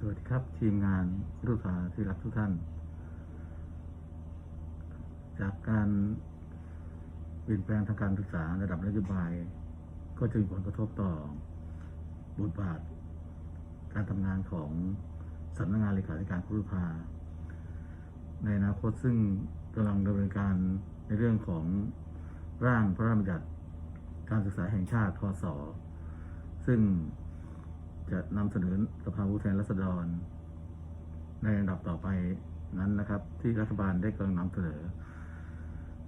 สวัสดีครับทีมงานรุ่นาที่รักทุกท่าน จากการเปลี่ยนแปลงทางการศึกษาระดับนโยบาย ก็จะมีผลกระทบต่อบทบาท การทำงานของสำนักงานเลขาธิการครุภาในอนาคตซึ่งกำลังดำเนินการในเรื่องของร่างพระราชบัญญัติการศึกษาแห่งชาติพศซึ่ง จะนำเสนอสภาผู้แทนราษฎร ในอันดับต่อไปนั้นนะครับ ที่รัฐบาลได้กำลังนำเสนอ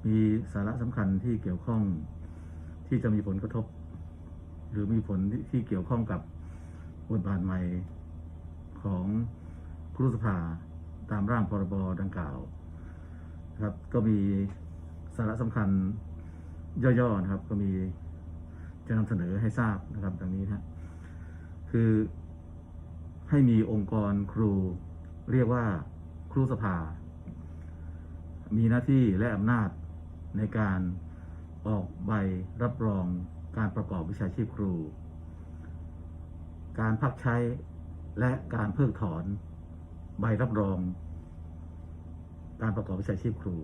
มีสาระสำคัญที่เกี่ยวข้องที่จะมีผลกระทบ หรือมีผลที่เกี่ยวข้องกับบทบาทใหม่ของครุสภาตามร่างพรบดังกล่าวนะครับ ก็มีสาระสำคัญย่อๆนะครับ ก็มีจะนำเสนอให้ทราบนะครับ ดังนี้นะ คือให้มีองค์กรครูเรียกว่าครูสภา มีหน้าที่และอำนาจในการออกใบรับรองการประกอบวิชาชีพครู การพักใช้และการเพิกถอนใบรับรอง การประกอบวิชาชีพครู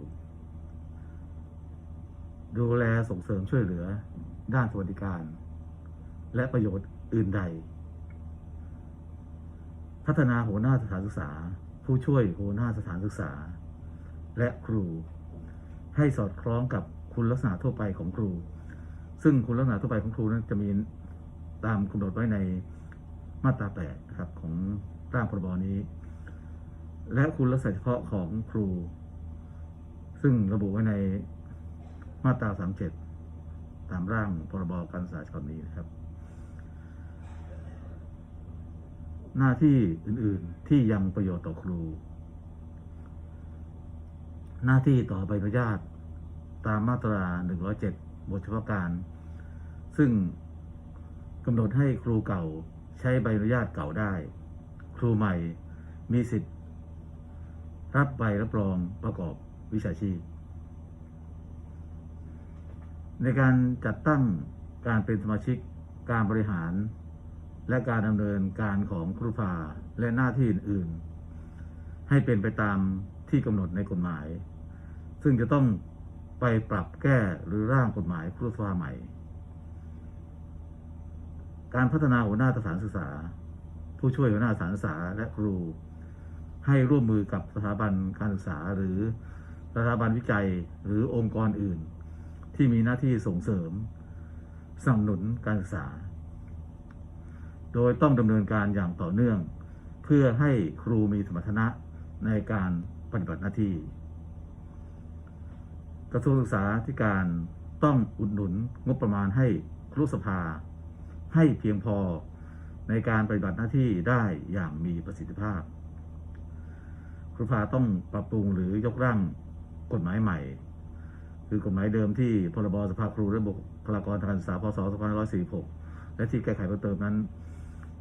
ดูแลส่งเสริมช่วยเหลือด้านสวัสดิการ และประโยชน์อื่นใด พัฒนาหัวหน้าสถานศึกษา ผู้ช่วยหัวหน้าสถานศึกษา และครู ให้สอดคล้องกับคุณลักษณะทั่วไปของครู ซึ่งคุณลักษณะทั่วไปของครูนั้นจะมีตามกำหนดไว้ในมาตรา8นะครับของร่างพรบนี้ และคุณลักษณะเฉพาะของครู ซึ่งระบุไว้ในมาตรา37ตามร่างพรบการศึกษาฉบับนี้นะครับ หน้าที่อื่นๆที่ยังประโยชน์ต่อครู หน้าที่ต่อใบอนุญาตตามมาตรา 107 บทเฉพาะการ ซึ่งกำหนดให้ครูเก่าใช้ใบอนุญาตเก่าได้ ครูใหม่มีสิทธิ์ รับใบรับรองประกอบวิชาชีพ ในการจัดตั้งการเป็นสมาชิกการบริหาร และการดำเนินการของครูฟาและหน้าที่อื่นๆ ให้เป็นไปตามที่กำหนดในกฎหมาย ซึ่งจะต้องไปปรับแก้หรือร่างกฎหมายครูฟาใหม่ การพัฒนาหัวหน้าสถานศึกษา ผู้ช่วยหัวหน้าสถานศึกษาและครู ให้ร่วมมือกับสถาบันการศึกษาหรือสถาบันวิจัยหรือองค์กรอื่น ที่มีหน้าที่ส่งเสริมสนับสนุนการศึกษา โดยต้องดำเนินการอย่างต่อเนื่อง เพื่อให้ครูมีสมรรถนะในการปฏิบัติหน้าที่ กระทรวงศึกษาธิการต้องอุดหนุนงบประมาณให้ครุสภา ให้เพียงพอในการปฏิบัติหน้าที่ได้อย่างมีประสิทธิภาพ ครูสภาต้องปรับปรุงหรือยกร่างกฎหมายใหม่ คือกฎหมายเดิมที่พรบสภาครูและบุคลากรทางการศึกษาพศ2546และที่แก้ไขเพิ่มเติมนั้น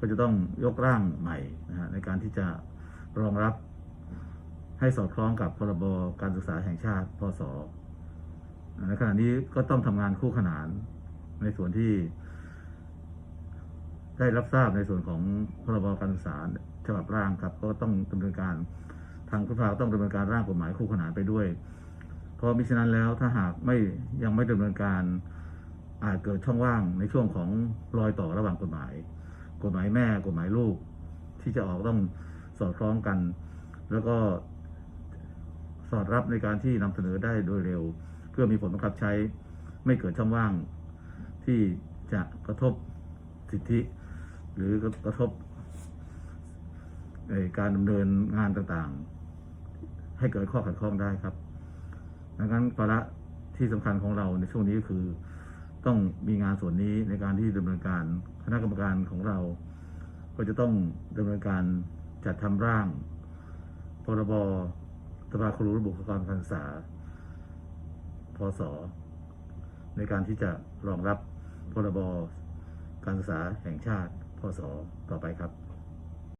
ก็จะต้องยกร่างใหม่นะฮะในการที่จะรองรับให้สอดคล้องกับพรบการศึกษาแห่งชาติพศในขณะนี้ก็ต้องทำงานคู่ขนานในส่วนที่ ได้รับทราบในส่วนของพรบการศึกษาฉบับร่างครับ ก็ต้องดำเนินการทางคุณภาต้องดำเนินการร่างกฎหมายคู่ขนานไปด้วย เพราะมิฉะนั้นแล้วถ้าหากไม่ยังไม่ดำเนินการอาจเกิดช่องว่างในช่วงของรอยต่อระหว่างกฎหมาย กฎหมายแม่กฎหมายลูก ที่จะออกต้องสอดคล้องกัน แล้วก็สอดรับในการที่นำเสนอได้โดยเร็ว เพื่อมีผลบังคับใช้ไม่เกิดช่องว่าง ที่จะกระทบสิทธิ หรือกระทบการดำเนินงานต่างๆ ให้เกิดข้อขัดข้องได้ครับดังนั้นภาระที่สำคัญของเราในช่วงนี้ก็คือ ต้องมีงานส่วนนี้ในการที่ดำเนินการคณะกรรมการของเรา ก็จะต้องดำเนินการจัดทำร่าง พรบสภาครูระบุกรการศึกษาพศในการที่จะรองรับพรบการศึกษาแห่งชาติพศต่อไปครับ